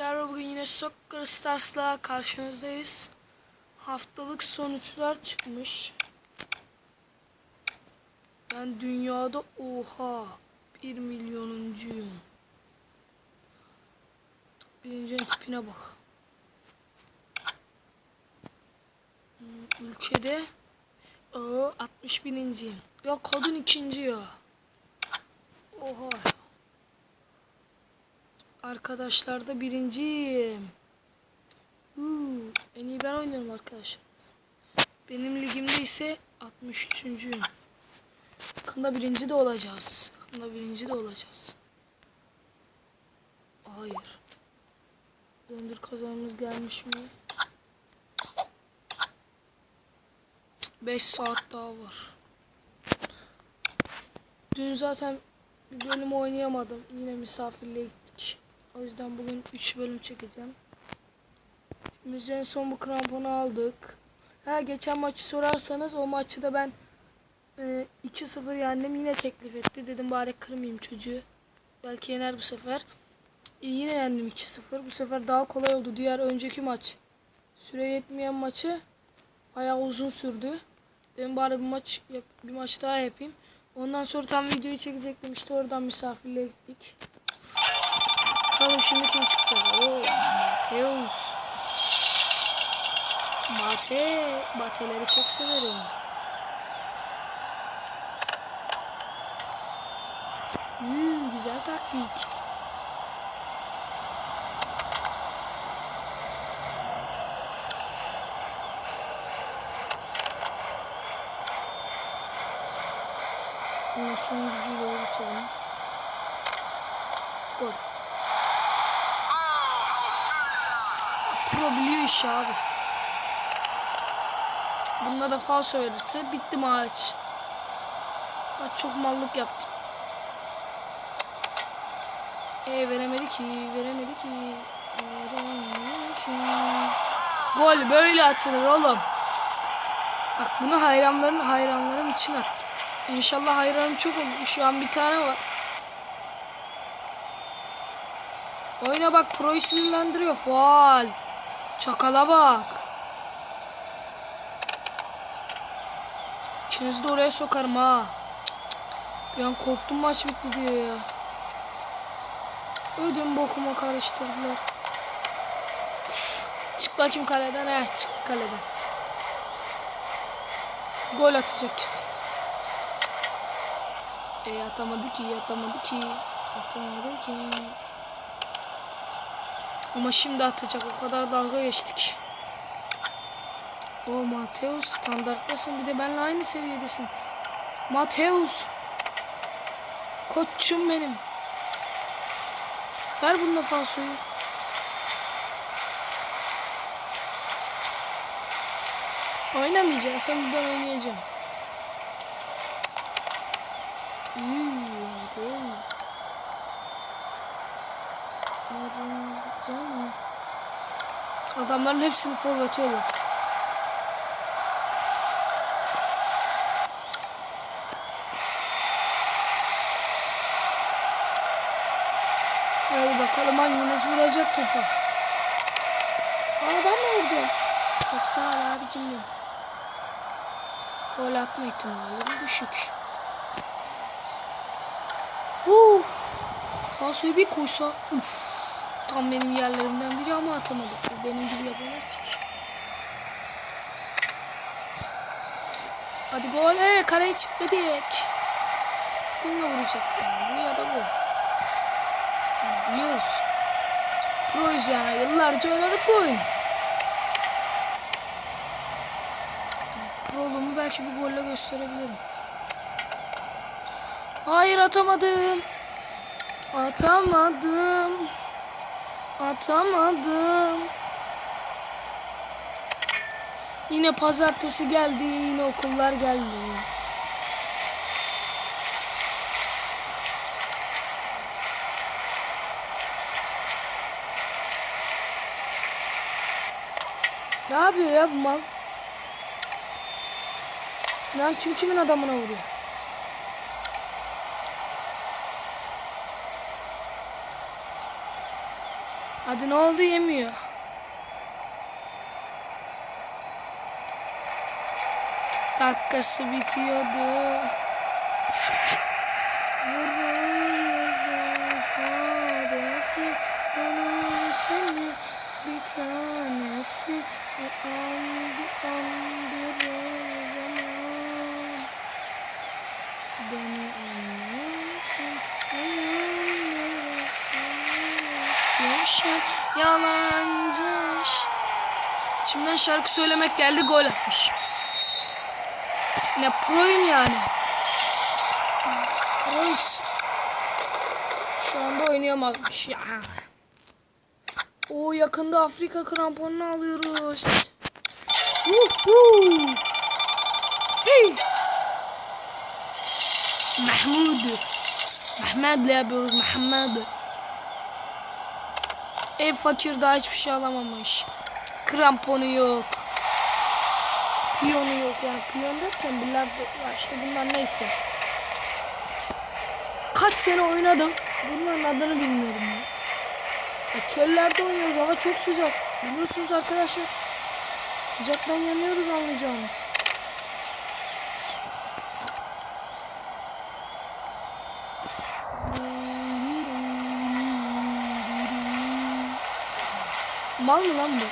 arkadaşlar bugün yine Soccer Stars'la karşınızdayız. Haftalık sonuçlar çıkmış. Ben dünyada oha 1 milyonuncuyum. Birincinin tipine bak. Ülkede o 60 bininciyim. Ya kadın ikinci ya. Oha. Arkadaşlarda birinciyim. Huu, en iyi ben oynuyorum arkadaşlar. Benim ligimde ise 63.'üyüm. Yakında birinci de olacağız. Yakında birinci de olacağız. Hayır. Döndür kazanımız gelmiş mi? 5 saat daha var. Dün zaten bir bölüm oynayamadım. Yine misafirliğe gittik. O yüzden bugün 3 bölüm çekeceğim. En son bu kramponu aldık. Ha geçen maçı sorarsanız o maçı da ben e, 2-0 yendim. Yine teklif etti. Dedim bari kırmayayım çocuğu. Belki yener bu sefer. E, yine yendim 2-0. Bu sefer daha kolay oldu. Diğer önceki maç. Süre yetmeyen maçı bayağı uzun sürdü. Ben bari bir maç bir maç daha yapayım. Ondan sonra tam videoyu çekecektim. İşte oradan misafirliğe gittik. Bakalım şimdi kim çıkacak? Oo, Mateus. Mate. Mateleri çok severim. Yuu, güzel taktik. Son gücüyle olursa bunu. Gol. Pro biliyor işi abi. Bunda da falso verirse bitti maç. Bak çok mallık yaptım. E veremedi ki, veremedi ki. Veremedi ki. Gol böyle atılır oğlum. Bak bunu hayranların hayranlarım için attım. İnşallah hayranım çok olur. Şu an bir tane var. Oyuna bak pro'yu sinirlendiriyor. Faal. Çakala bak. İkinizi de oraya sokarım ha. Bir an korktum maç bitti diyor ya. Ödüm bokuma karıştırdılar. Çık bakayım kaleden. Heh çıktı kaleden. Gol atacak kesin. E atamadı ki, atamadı ki. Atamadı ki. Ama şimdi atacak. O kadar dalga geçtik. O Mateus standarttasın. Bir de benimle aynı seviyedesin. Mateus. Koçum benim. Ver bununla falsoyu. Oynamayacağım. Sen ben oynayacağım. Hmm, Mateus. Arayacağım. Adamların hepsini forvet yolladı. Hadi bakalım hanginiz vuracak topu. Aa ben mi vurdum? Çok sağ ol abicim benim. Gol atma ihtimalleri düşük. Uf. Hasoyu bir koysa. Uf. Tam benim yerlerimden biri ama atamadı. Benim gibi yapamaz. Hadi gol. Evet kaleye çıkmadık. Bununla vuracak. Bu ya da bu. Biliyoruz. Proyuz yani. Yıllarca oynadık bu oyunu. Proluğumu belki bir golle gösterebilirim. Hayır atamadım. Atamadım. Atamadım. Yine pazartesi geldi. Yine okullar geldi. Ne yapıyor ya bu mal? Lan kim kimin adamına vuruyor? Hadi ne oldu yemiyor. Dakikası bitiyordu. ifadesi onun seni bir tanesi o an bir andırır Yaşar yalancı İçimden şarkı söylemek geldi gol atmış. Ne proyum yani. Proyuz. Şu anda oynayamazmış ya. O yakında Afrika kramponunu alıyoruz. Woohoo! Hey! Mahmud. Mehmet'le yapıyoruz Mehmet. Ev fakir daha hiçbir şey alamamış. Kramponu yok. Piyonu yok yani. Piyon derken bilardo ya işte bunlar neyse. Kaç sene oynadım. Bunların adını bilmiyorum ya. ya çöllerde oynuyoruz. Hava çok sıcak. Biliyorsunuz arkadaşlar. Sıcaktan yanıyoruz anlayacağınız. Mal mı lan bu?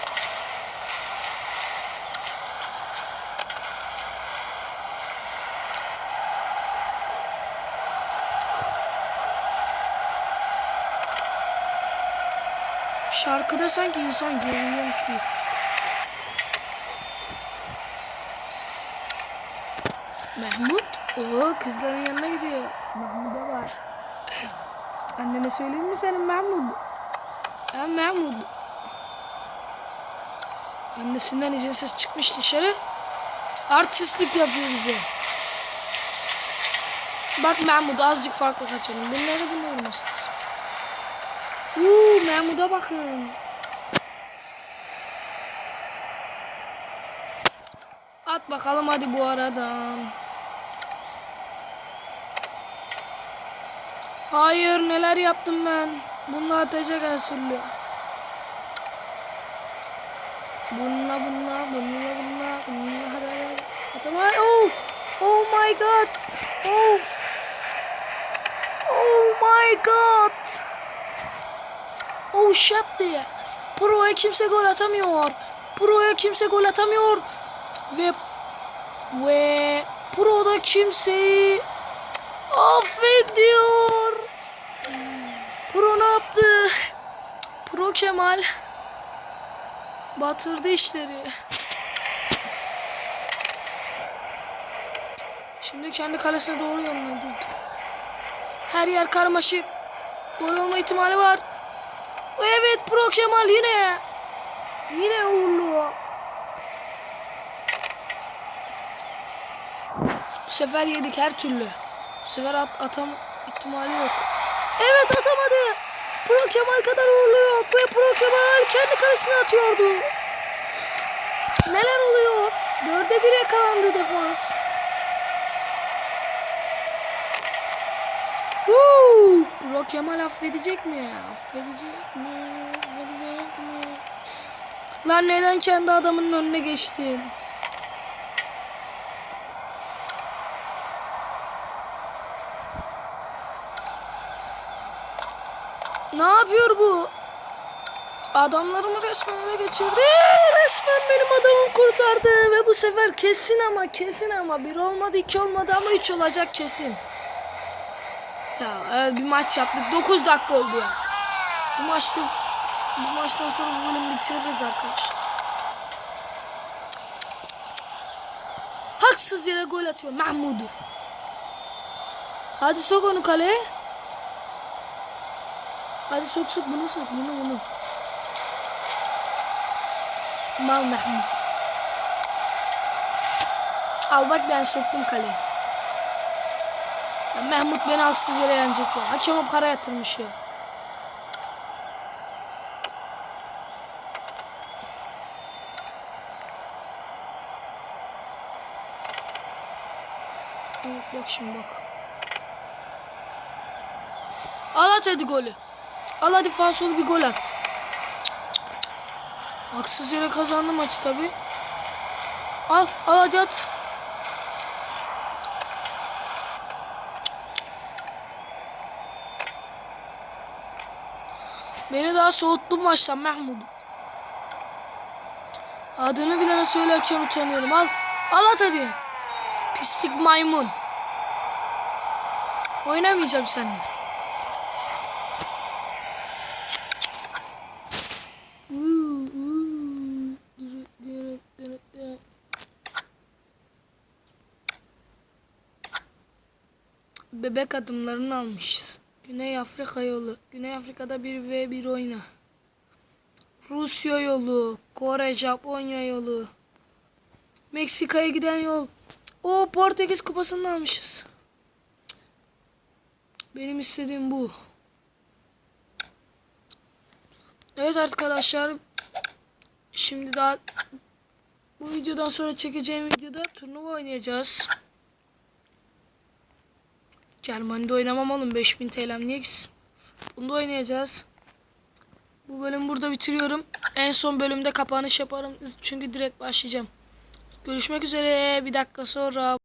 Şarkıda sanki insan yoruluyormuş gibi. Mahmut, o kızların yanına gidiyor. Mahmut'a var. Annene söyleyeyim mi senin Mahmut? Ha Mahmut. Annesinden izinsiz çıkmış dışarı. Artistlik yapıyor bize. Bak Mahmut azıcık farklı kaçalım. Bunları bunlar olması lazım. Uuu Mahmut'a bakın. At bakalım hadi bu aradan. Hayır neler yaptım ben. Bununla atacak her türlü. Bununla bununla bununla bununla bununla hadi hadi hadi. Atamay. Oh. Oh my god. Oh. Oh my god. Oh shit diye. Pro'ya kimse gol atamıyor. Pro'ya kimse gol atamıyor. Ve ve Pro'da kimseyi affediyor. Pro ne yaptı? Pro Kemal batırdı işleri. Şimdi kendi kalesine doğru yönlendirdi. Her yer karmaşık. Gol olma ihtimali var. Evet Pro Kemal yine. Yine uğurlu. Bu sefer yedik her türlü. Bu sefer at, atam ihtimali yok. Evet atamadı. Pro Kemal kadar uğurlu yok. Ve Pro Kemal kendi kalesine atıyordu. Neler oluyor? Dörde bir yakalandı defans. Woo! Pro Kemal affedecek mi? Affedecek mi? Affedecek mi? Lan neden kendi adamının önüne geçtin? Ne yapıyor bu? Adamlarımı resmen ele geçirdi. Resmen benim adamım kurtardı. Ve bu sefer kesin ama kesin ama. Bir olmadı iki olmadı ama üç olacak kesin. Ya evet, bir maç yaptık. 9 dakika oldu ya. Bu maçta bu maçtan sonra bu bölümü bitiririz arkadaşlar. Haksız yere gol atıyor Mahmud. Hadi sok onu kaleye. Hadi sok sok bunu sok bunu bunu. Mal Mahmud. Al bak ben soktum kaleye. Ya Mahmut beni haksız yere yenecek ya. Hakeme para yatırmış ya. Bak şimdi bak. Al at hadi golü. Al hadi fansolu bir gol at. Haksız yere kazandı maçı tabi. Al al hadi at. Beni daha soğuttun maçtan Mahmut. Adını bilene söylerken utanıyorum. Al. Al at hadi. Pislik maymun. Oynamayacağım seninle. Bebek adımlarını almışız. Güney Afrika yolu. Güney Afrika'da bir v 1 oyna. Rusya yolu. Kore, Japonya yolu. Meksika'ya giden yol. O Portekiz kupasını almışız. Benim istediğim bu. Evet arkadaşlar. Şimdi daha bu videodan sonra çekeceğim videoda turnuva oynayacağız. Germani'de oynamam oğlum 5000 TL'm niye gitsin? Bunda oynayacağız. Bu bölümü burada bitiriyorum. En son bölümde kapanış yaparım. Çünkü direkt başlayacağım. Görüşmek üzere. Bir dakika sonra.